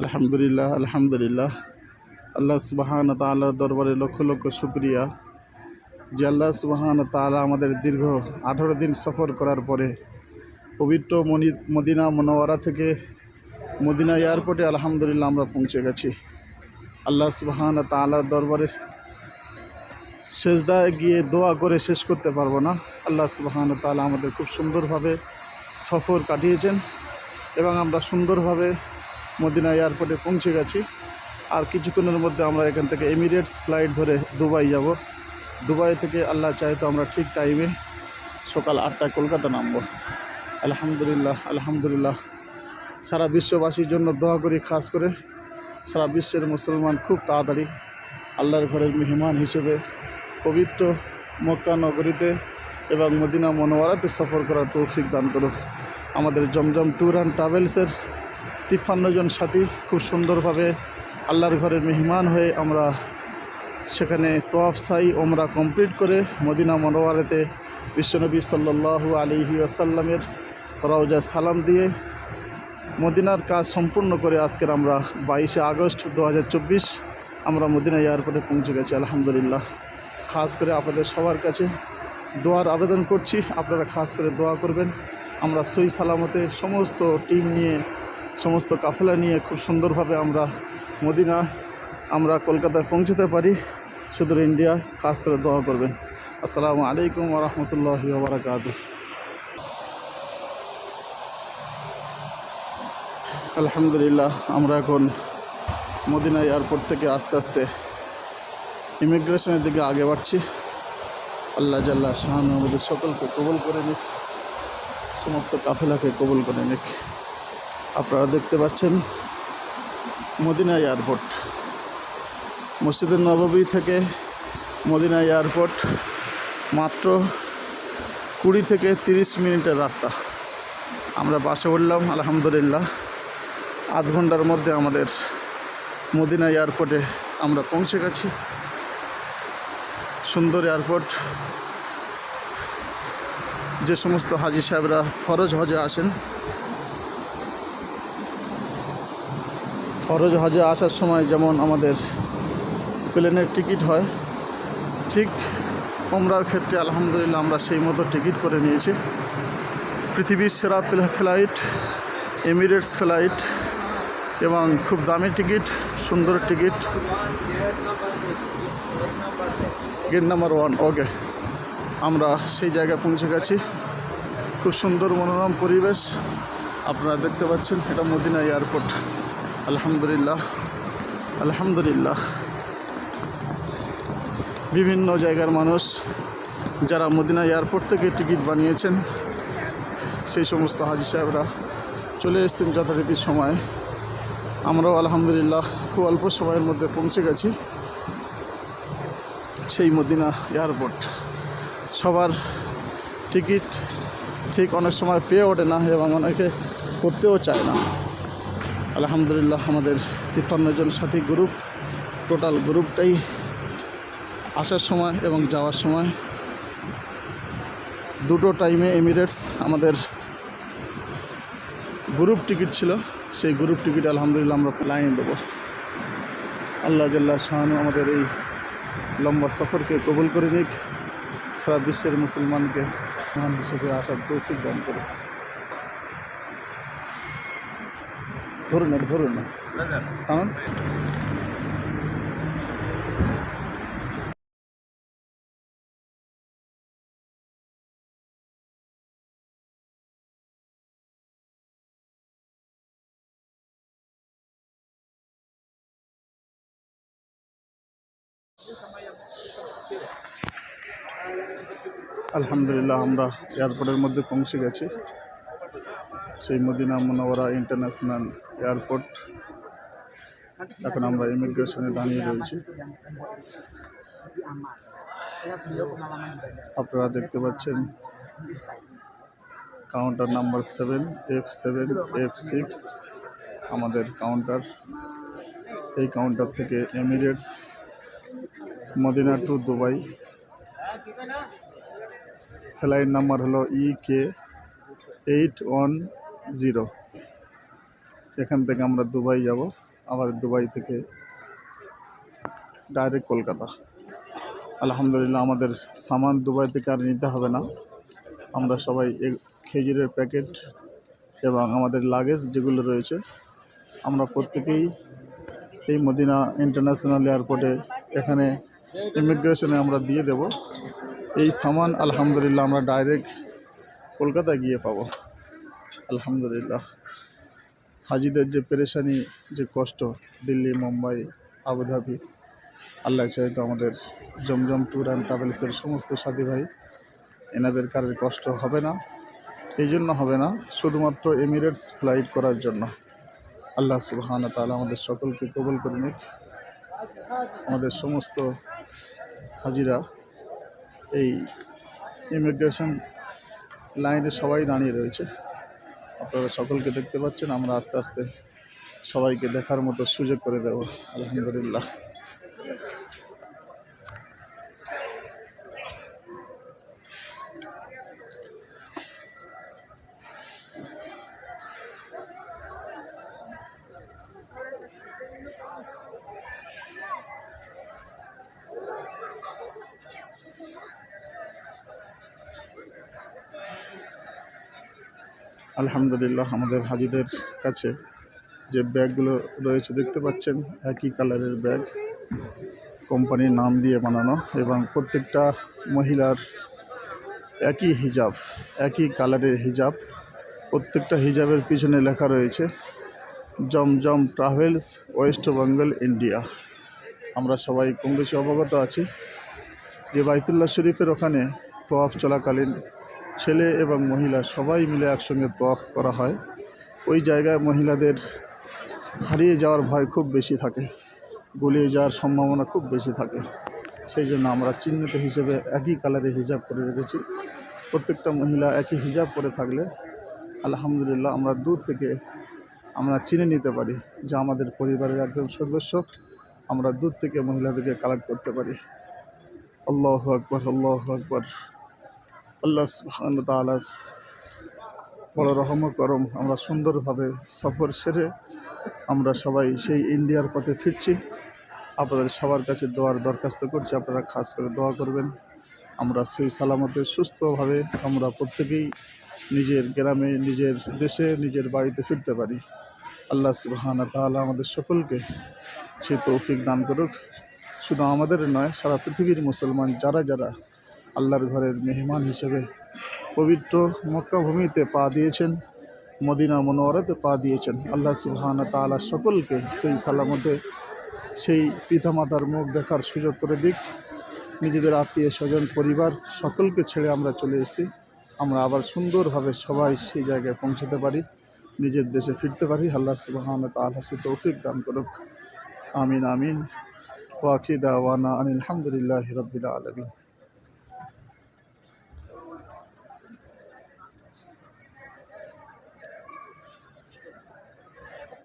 আলহামদুলিল্লাহ আলহামদুলিল্লাহ। আল্লাহ সুবাহান তাআলার দরবারে লক্ষ লক্ষ শুক্রিয়া। যে আল্লাহ সুবাহান তাআলা আমাদের দীর্ঘ আঠারো দিন সফর করার পরে পবিত্র মনি, মদিনা মনোয়ারা থেকে মদিনা এয়ারপোর্টে আলহামদুলিল্লাহ আমরা পৌঁছে গেছি। আল্লাহ সুবাহান তাআলার দরবারে শেষদায় গিয়ে দোয়া করে শেষ করতে পারব না। আল্লাহ সুবাহান তাআলা আমাদের খুব সুন্দরভাবে সফর কাটিয়েছেন এবং আমরা সুন্দরভাবে মদিনা এয়ারপোর্টে পৌঁছে গেছি। আর কিছুক্ষণের মধ্যে আমরা এখান থেকে এমিরেটস ফ্লাইট ধরে দুবাই যাব। দুবাই থেকে আল্লাহ চাই তো আমরা ঠিক টাইমে সকাল আটটায় কলকাতা নামব। আলহামদুলিল্লাহ আলহামদুলিল্লাহ। সারা বিশ্ববাসীর জন্য দোয়া করি, খাস করে। সারা বিশ্বের মুসলমান খুব তাড়াতাড়ি আল্লাহর ঘরের মেহমান হিসেবে পবিত্র মক্কা নগরীতে এবং মদিনা মনোয়ারাতে সফর করার তৌফিক দান করুক। আমাদের জমজম ট্যুর অ্যান্ড ট্রাভেলসের তিপ্পান্ন জন সাথী খুব সুন্দরভাবে আল্লাহর ঘরের মেহমান হয়ে আমরা সেখানে তোয়াফ সাই ওমরা কমপ্লিট করে মদিনা মনোয়ারাতে বিশ্বনবী সাল্লাল্লাহু আলিহি আসাল্লামের রওজা সালাম দিয়ে মদিনার কাজ সম্পূর্ণ করে আজকের আমরা বাইশে আগস্ট দু হাজার চব্বিশ আমরা মদিনা এয়ারপোর্টে পৌঁছে গেছি, আলহামদুলিল্লাহ। খাস করে আপনাদের সবার কাছে দোয়ার আবেদন করছি, আপনারা খাস করে দোয়া করবেন। আমরা সই সালামতে সমস্ত টিম নিয়ে সমস্ত কাফেলা নিয়ে খুব সুন্দরভাবে আমরা মদিনা, আমরা কলকাতায় পৌঁছতে পারি। সুদূর ইন্ডিয়া, খাস করে দোয়া করবেন। আসসালামু আলাইকুম ওরহমতুল্লাহি ওবরাকাতু আলহামদুলিল্লাহ, আমরা এখন মদিনা এয়ারপোর্ট থেকে আস্তে আস্তে ইমিগ্রেশনের দিকে আগে বাড়ছি। আল্লাহ জাল্লাহ শাহান আমাদের সকলকে কবল করে নিক, সমস্ত কাফেলাকে কবল করে নিক। আপনারা দেখতে পাচ্ছেন মদিনা এয়ারপোর্ট। মসজিদের নববী থেকে মদিনা এয়ারপোর্ট মাত্র কুড়ি থেকে তিরিশ মিনিটের রাস্তা। আমরা বাসে উঠলাম, আলহামদুলিল্লাহ। আধ ঘণ্টার মধ্যে আমাদের মদিনা এয়ারপোর্টে আমরা পৌঁছে গেছি। সুন্দর এয়ারপোর্ট। যে সমস্ত হাজি সাহেবরা ফরজ হজে আসেন ফরজ হজে আসার সময় যেমন আমাদের প্লেনের টিকিট হয়, ঠিক ওমরার ক্ষেত্রে আলহামদুলিল্লাহ আমরা সেই মতো টিকিট করে নিয়েছি। পৃথিবীর সেরা ফ্লাইট, এমিরেটস ফ্লাইট এবং খুব দামি টিকিট, সুন্দর ticket. Gate number one, okay. আমরা সেই জায়গায় পৌঁছে গেছি। খুব সুন্দর মনোরম পরিবেশ। আপনারা দেখতে পাচ্ছেন এটা মদিনা এয়ারপোর্ট। আলহামদুলিল্লাহ আলহামদুলিল্লাহ। বিভিন্ন জায়গার মানুষ যারা মদিনা এয়ারপোর্ট থেকে টিকিট বানিয়েছেন, সেই সমস্ত হাজি সাহেবরা চলে এসেছেন যথারীতি সময়। আমরাও আলহামদুলিল্লাহ খুব অল্প সময়ের মধ্যে পৌঁছে গেছি সেই মদিনা এয়ারপোর্ট। সবার টিকিট ঠিক অনেক সময় পেয়ে ওঠে না এবং অনেকে করতেও চায় না। আলহামদুলিল্লাহ, আমাদের তিপ্পান্ন জন সাথী গ্রুপ টোটাল গ্রুপটাই আসার সময় এবং যাওয়ার সময়। দুটো টাইমে এমিরেটস আমাদের গ্রুপ টিকিট ছিল। সেই গ্রুপ টিকিট আলহামদুলিল্লাহ আমরা লাইনে দেবো। আল্লাহ জাল্লাহ শাহানু আমাদের এই লম্বা সফরকে কবুল করে নিক। সারা বিশ্বের মুসলমানকে মহান হিসেবে আসার তৌফিক দান করে ধরুন না ধরুন। না আলহামদুলিল্লাহ আমরা এয়ারপোর্টের মধ্যে পৌঁছে গেছি। সেই মদিনা মনোয়ারা ইন্টারন্যাশনাল এয়ারপোর্ট। এখন আমরা ইমিগ্রেশনে দাঁড়িয়ে রয়েছি। আপনারা দেখতে পাচ্ছেন counter number seven F seven F six আমাদের কাউন্টার এই কাউন্টার থেকে Emirates Medina to Dubai flight number হলো E K eight one zero. এখান থেকে আমরা দুবাই যাব। আবার দুবাই থেকে ডাইরেক্ট কলকাতা। আলহামদুলিল্লাহ আমাদের সামান দুবাই থেকে আর নিতে হবে না। আমরা সবাই খেজুরের প্যাকেট এবং আমাদের লাগেজ যেগুলো রয়েছে, আমরা প্রত্যেকেই এই মদিনা ইন্টারন্যাশনাল এয়ারপোর্টে এখানে ইমিগ্রেশনে আমরা দিয়ে দেব। এই সামান আলহামদুলিল্লাহ আমরা ডাইরেক্ট কলকাতায় গিয়ে পাবো। আলহামদুলিল্লাহ। হাজিদের যে পেরেশানি, যে কষ্ট, দিল্লি, মুম্বাই, আবুধাবি আল্লাহ চাইতো আমাদের জমজম ট্যুর অ্যান্ড ট্রাভেলসের সমস্ত সাথী ভাই, এনাদের কারের কষ্ট হবে না, এই জন্য হবে না, শুধুমাত্র এমিরেটস ফ্লাইট করার জন্য। আল্লাহ সুবহান তাআলা আমাদের সকলকে কবল করে নিক। আমাদের সমস্ত হাজিরা এই ইমিগ্রেশন লাইনে সবাই দাঁড়িয়ে রয়েছে। আপনারা সকলকে দেখতে পাচ্ছেন আমরা আস্তে আস্তে সবাইকে দেখার মতো সুযোগ করে দেব। আলহামদুলিল্লাহ। আলহামদুলিল্লাহ, আমাদের হাজিদের কাছে যে ব্যাগগুলো রয়েছে দেখতে পাচ্ছেন, একই কালারের ব্যাগ। কোম্পানির নাম দিয়ে বানানো এবং প্রত্যেকটা মহিলার একই হিজাব, একই কালারের হিজাব। প্রত্যেকটা হিজাবের পিছনে লেখা রয়েছে, Zamzam Travels, West Bengal, India. আমরা সবাই কম বেশি অবগত আছি যে বাইতুল্লাহ শরীফের ওখানে তোয়াফ চলাকালীন ছেলে এবং মহিলা সবাই মিলে একসঙ্গে তোয়াফ করা হয়। ওই জায়গায় মহিলাদের হারিয়ে যাওয়ার ভয় খুব বেশি থাকে, গুলিয়ে যাওয়ার সম্ভাবনা খুব বেশি থাকে। সেই জন্য আমরা চিহ্নিত হিসেবে একই কালারে হিজাব করে রেখেছি। প্রত্যেকটা মহিলা একই হিজাব করে থাকলে আলহামদুলিল্লাহ আমরা দূর থেকে আমরা চিনে নিতে পারি যে আমাদের পরিবারের একজন সদস্য, আমরা দূর থেকে মহিলাদেরকে কালেক্ট করতে পারি। আল্লাহ আকবর আল্লাহ আকবর। আল্লাহ সুবহান তালার বড় রহম করম, আমরা সুন্দরভাবে সফর সেরে আমরা সবাই সেই ইন্ডিয়ার পথে ফিরছি। আপনাদের সবার কাছে দোয়ার দরখাস্ত করছি, আপনারা খাস করে দোয়া করবেন। আমরা সেই সালামতে সুস্থভাবে আমরা প্রত্যেকেই নিজের গ্রামে, নিজের দেশে, নিজের বাড়িতে ফিরতে পারি। আল্লাহ সুবহান তাআলা আমাদের সকলকে সেই তৌফিক দান করুক। শুধু আমাদের নয়, সারা পৃথিবীর মুসলমান যারা যারা আল্লাহর ঘরের মেহমান হিসেবে পবিত্র মক্কা ভূমিতে পা দিয়েছেন, মদিনা মনোয়ারাতে পা দিয়েছেন। আল্লাহ সুবহান তাআলা সকলকে সেই সালামতে সেই পিতামাতার মুখ দেখার সুযোগ করে দিক। নিজেদের আত্মীয় স্বজন, পরিবার সকলকে ছেড়ে আমরা চলে এসেছি। আমরা আবার সুন্দরভাবে সবাই সেই জায়গায় পৌঁছাতে পারি, নিজের দেশে ফিরতে পারি। আল্লাহ সুবহান তাআলা সে তৌফিক দান করুক। আমিন আমিন। ওয়াকিদা ওয়ানা আনিল আলহামদুলিল্লাহ রবিল আলমিন।